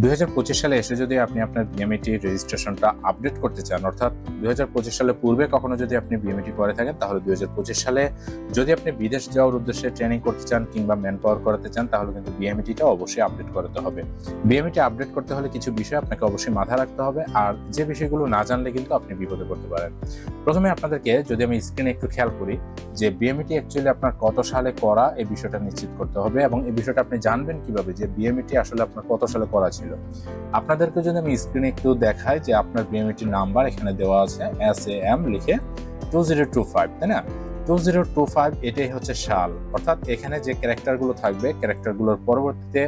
দুই হাজার পঁচিশ সালে এসে যদি আপনি আপনার বিএমইটি রেজিস্ট্রেশনটা আপডেট করতে চান, অর্থাৎ দু হাজার পঁচিশ সালে পূর্বে কখনো যদি আপনি বিএমইটি করে থাকেন, তাহলে দুই হাজার পঁচিশ সালে যদি আপনি বিদেশ যাওয়ার উদ্দেশ্যে ট্রেনিং করতে চান কিংবা ম্যান পাওয়ার করাতে চান, তাহলে কিন্তু বিএমইটিটা অবশ্যই আপডেট করতে হবে। বিএমইটি আপডেট করতে হলে কিছু বিষয় আপনাকে অবশ্যই মাথায় রাখতে হবে, আর যে বিষয়গুলো না জানলে কিন্তু আপনি বিপদে পড়তে পারেন। প্রথমে আপনাদেরকে যদি আমি স্ক্রিনে একটু খেয়াল করি, যে বিএমইটি অ্যাকচুয়ালি আপনার কত সালে করা, এই বিষয়টা নিশ্চিত করতে হবে এবং এই বিষয়টা আপনি জানবেন কীভাবে যে বিএমইটি আসলে আপনার কত সালে করা ছিল। আপনাদেরকে যদি আমি স্ক্রিনে একটু দেখাই যে আপনার বিএমইটি নাম্বার এখানে দেওয়া আছে এস এ এম লিখে টু জিরো টু ফাইভ তাই না? টু জিরো টু ফাইভ এটাই হচ্ছে সাল। অর্থাৎ এখানে যে ক্যারেক্টারগুলো থাকবে ক্যারেক্টারগুলোর পরবর্তীতে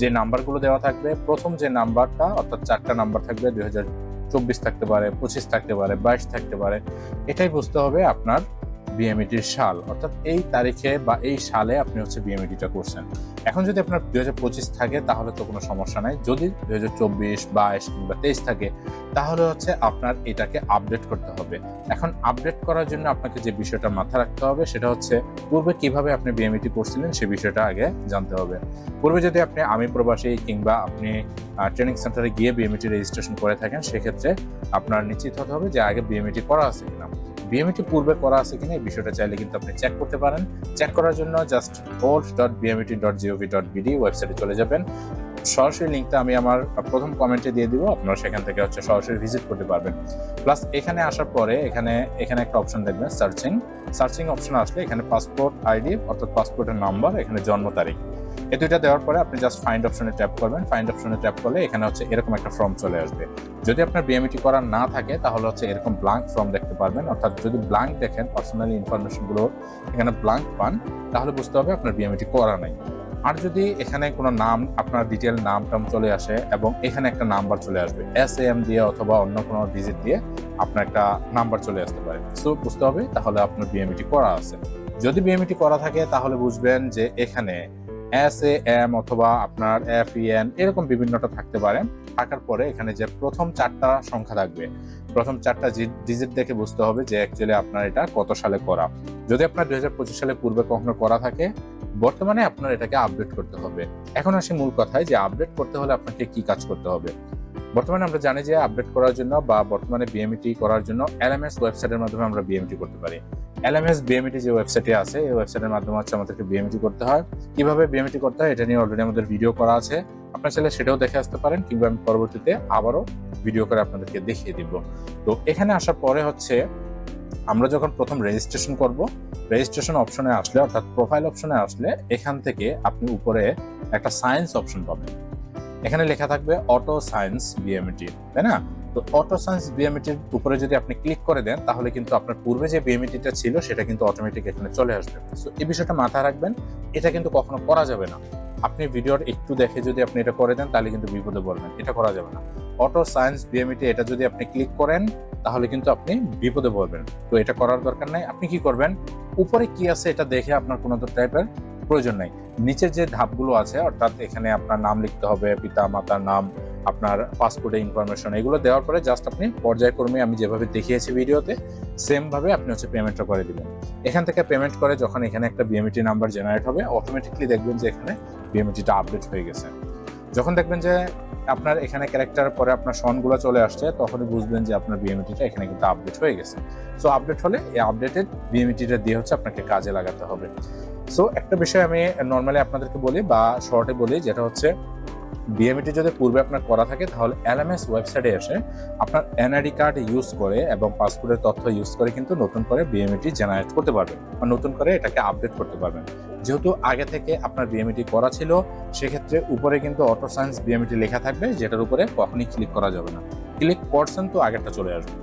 যে নাম্বারগুলো দেওয়া থাকবে, প্রথম যে নাম্বারটা অর্থাৎ চারটা নাম্বার থাকবে, দুই চব্বিশ থাকতে পারে, পঁচিশ থাকতে পারে, বাইশ থাকতে পারে, এটাই বুঝতে হবে আপনার বিএমইটির সাল, অর্থাৎ এই তারিখে বা এই সালে আপনি হচ্ছে বিএমইটিটা করছেন। এখন যদি আপনার দুই হাজার পঁচিশ থাকে, তাহলে তো কোনো সমস্যা নাই। যদি দুই হাজার চব্বিশ, বাইশ কিংবা তেইশ থাকে, তাহলে হচ্ছে আপনার এটাকে আপডেট করতে হবে। এখন আপডেট করার জন্য আপনাকে যে বিষয়টা মাথায় রাখতে হবে, সেটা হচ্ছে পূর্বে কীভাবে আপনি বিএমইটি করছিলেন, সে বিষয়টা আগে জানতে হবে। পূর্বে যদি আপনি আমি প্রবাসী কিংবা আপনি ট্রেনিং সেন্টারে গিয়ে বিএমইটি রেজিস্ট্রেশন করে থাকেন, সেক্ষেত্রে আপনার নিশ্চিত হতে হবে যে আগে বিএমইটি করা আছে কিনা। বিএমইটি পূর্বে করা আছে কিনা এই বিষয়টা চাইলে কিন্তু আপনি চেক করতে পারেন। চেক করার জন্য just old dot BMET dot GOV dot BD ওয়েবসাইটে চলে যাবেন। সরাসরি লিঙ্কটা আমি আমার প্রথম কমেন্টে দিয়ে দিব, আপনারা সেখান থেকে হচ্ছে সরাসরি ভিজিট করতে পারবেন। প্লাস এখানে আসার পরে এখানে এখানে একটা অপশন দেখবেন সার্চিং সার্চিং অপশন আসলে এখানে পাসপোর্ট আইডি অর্থাৎ পাসপোর্টের নাম্বার এখানে জন্ম তারিখ। এই দুইটা দেওয়ার পরে আপনি জাস্ট ফাইন্ড অপশনে ট্যাপ করবেন। ফাইন্ড অপশনে ট্যাপ করলে এখানে হচ্ছে এরকম একটা ফর্ম চলে আসবে। যদি আপনার বিএমইটি করা না থাকে, তাহলে হচ্ছে এরকম ব্লাঙ্ক ফর্ম দেখতে পারবেন। অর্থাৎ যদি ব্লাঙ্ক দেখেন পার্সোনালি ইনফরমেশনগুলো এখানে ব্লাঙ্ক পান, তাহলে বুঝতে হবে আপনার বিএমইটি করা নাই। আর যদি এখানে কোনো নাম, আপনার ডিটেল নাম টাম চলে আসে এবং এখানে একটা নাম্বার চলে আসবে এস এম দিয়ে অথবা অন্য কোনো ডিজিট দিয়ে আপনার একটা নাম্বার চলে আসতে পারে। সো বুঝতে হবে, তাহলে আপনার বিএমইটি করা আছে। যদি বিএমইটি করা থাকে, তাহলে বুঝবেন যে এখানে এস এ এম অথবা আপনার এফ এন এরকম বিভিন্নটা থাকতে পারে। থাকার পরে এখানে যে প্রথম চারটা সংখ্যা থাকবে, প্রথম চারটা ডিজিট দেখে বুঝতে হবে যে অ্যাকচুয়ালি আপনার এটা কত সালে করা। যদি আপনার দু হাজার পঁচিশ সালে পূর্বে কখনো করা থাকে, বর্তমানে আপনার এটাকে আপডেট করতে হবে। এখন আসি মূল কথায় যে আপডেট করতে হলে আপনাকে কি কাজ করতে হবে। বর্তমানে আমরা জানি যে আপডেট করার জন্য বা বর্তমানে বিএমইটি করার জন্য এলএমএস ওয়েবসাইটের মাধ্যমে আমরা বিএমটি করতে পারি। এলএমএস বিএমইটি যে ওয়েবসাইটে আছে, এই ওয়েবসাইটের মাধ্যমে হচ্ছে আমাদেরকে বিএমটি করতে হয়। কীভাবে বিএমটি করতে হয়, এটা নিয়ে অলরেডি আমাদের ভিডিও করা আছে। আপনার চাইলে সেটাও দেখে আসতে পারেন, কিংবা আমি পরবর্তীতে আবারও ভিডিও করে আপনাদেরকে দেখিয়ে দিব। তো এখানে আসার পরে হচ্ছে, আমরা যখন প্রথম রেজিস্ট্রেশন করব রেজিস্ট্রেশন অপশনে আসলে, অর্থাৎ প্রোফাইল অপশনে আসলে, এখান থেকে আপনি উপরে একটা সায়েন্স অপশন পাবেন। এখানে লেখা থাকবে অটো সায়েন্স বিএমটি তাই না? তো অটো সায়েন্স বিএমইটির উপরে যদি আপনি ক্লিক করে দেন, তাহলে কিন্তু আপনার পূর্বে যে বিএমইটিটা ছিল, সেটা কিন্তু অটোমেটিক এখানে চলে আসবে। সো এই বিষয়টা মাথায় রাখবেন, এটা কিন্তু কখনো করা যাবে না। আপনি ভিডিওর একটু দেখে যদি আপনি এটা করে দেন, তাহলে কিন্তু বিপদে পড়বেন, এটা করা যাবে না। অটো সায়েন্স বিএমইটি এটা যদি আপনি ক্লিক করেন, তাহলে কিন্তু আপনি বিপদে পড়বেন। তো এটা করার দরকার নাই। আপনি কি করবেন? উপরে কি আছে এটা দেখে আপনার কোনো টাইপের প্রয়োজন নাই। নিচের যে ধাপগুলো আছে, অর্থাৎ এখানে আপনার নাম লিখতে হবে পিতা মাতার নাম আপনার পাসপোর্টের ইনফরমেশন এগুলো দেওয়ার পরে জাস্ট আপনি পর্যায়ক্রমে আমি যেভাবে দেখিয়েছি ভিডিওতে সেমভাবে আপনি হচ্ছে পেমেন্টটা করে দিবেন। এখান থেকে পেমেন্ট করে যখন এখানে একটা বিএমটি নাম্বার জেনারেট হবে অটোমেটিকলি দেখবেন যে এখানে বিএমটিটা আপডেট হয়ে গেছে। যখন দেখবেন যে আপনার এখানে ক্যারেক্টার পরে আপনার সনগুলো চলে আসছে, তখনই বুঝবেন যে আপনার বিএমটিটা এখানে কিন্তু আপডেট হয়ে গেছে। সো আপডেট হলে এই আপডেটেড বিএমটিটা দিয়ে হচ্ছে আপনাকে কাজে লাগাতে হবে। সো একটা বিষয় আমি নর্মালি আপনাদেরকে বলি বা শর্টে বলি, যেটা হচ্ছে বিএমইটি যদি পূর্বে আপনার করা থাকে, তাহলে এলএমএস ওয়েবসাইটে এসে আপনার এনআইডি কার্ড ইউজ করে এবং পাসপোর্টের তথ্য ইউজ করে কিন্তু নতুন করে বিএমইটি জেনারেট করতে পারবেন বা নতুন করে এটাকে আপডেট করতে পারবেন। যেহেতু আগে থেকে আপনার বিএমইটি করা ছিল, সেক্ষেত্রে উপরে কিন্তু অটো সায়েন্স বিএমইটি লেখা থাকবে, যেটার উপরে কখনই ক্লিক করা যাবে না। ক্লিক করছেন তো আগেরটা চলে আসবে।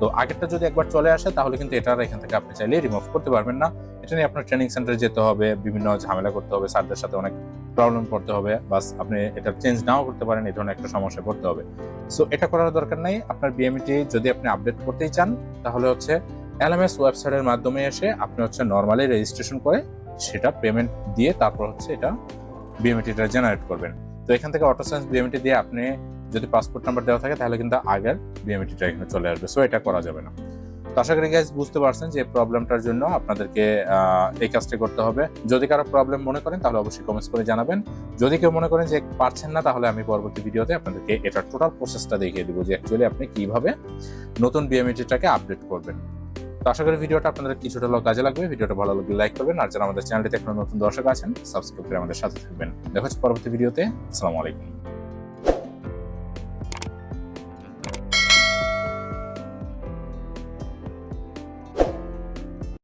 তো আগেরটা যদি একবার চলে আসে, তাহলে কিন্তু এটার এখান থেকে আপনি চাইলে রিমুভ করতে পারবেন না। এটা নিয়ে আপনার ট্রেনিং সেন্টারে যেতে হবে, বিভিন্ন ঝামেলা করতে হবে, স্যারদের সাথে অনেক প্রবলেম পড়তে হবে, বাস আপনি এটা চেঞ্জ নাও করতে পারেন, এই ধরনের একটা সমস্যা পড়তে হবে। সো এটা করার দরকার নেই। আপনার বিএমইটি যদি আপনি আপডেট করতেই চান, তাহলে হচ্ছে এলএমএস ওয়েবসাইটের মাধ্যমে এসে আপনি হচ্ছে নর্মালি রেজিস্ট্রেশন করে সেটা পেমেন্ট দিয়ে তারপর হচ্ছে এটা বিএমইটিটা জেনারেট করবেন। তো এখান থেকে অটো সায়েন্স বিএমইটি দিয়ে আপনি যদি পাসপোর্ট নাম্বার দেওয়া থাকে, তাহলে কিন্তু আগের বিএমইটিটা এখানে চলে আসবে। সো এটা করা যাবে না। আশা করি গাইজ বুঝতে পারছেন যে প্রবলেমটার জন্য আপনাদেরকে এই কাজটি করতে হবে। যদি কারও প্রবলেম মনে করেন, তাহলে অবশ্যই কমেন্টস করে জানাবেন। যদি কেউ মনে করেন যে পারছেন না, তাহলে আমি পরবর্তী ভিডিওতে আপনাদেরকে এটার টোটাল প্রসেসটা দেখিয়ে দিব যে অ্যাকচুয়ালি আপনি কীভাবে নতুন বিএমএটিটাকে আপডেট করবেন। তো আশা করি ভিডিওটা আপনাদের কিছুটা হলেও কাজে লাগবে। ভিডিওটা ভালো লাগলে লাইক করবেন। আর যারা আমাদের চ্যানেলটিতে এখনও নতুন দর্শক আছেন সাবস্ক্রাইব করে আমাদের সাথে থাকবেন। দেখা হচ্ছে পরবর্তী ভিডিওতে আসসালামু আলাইকুম।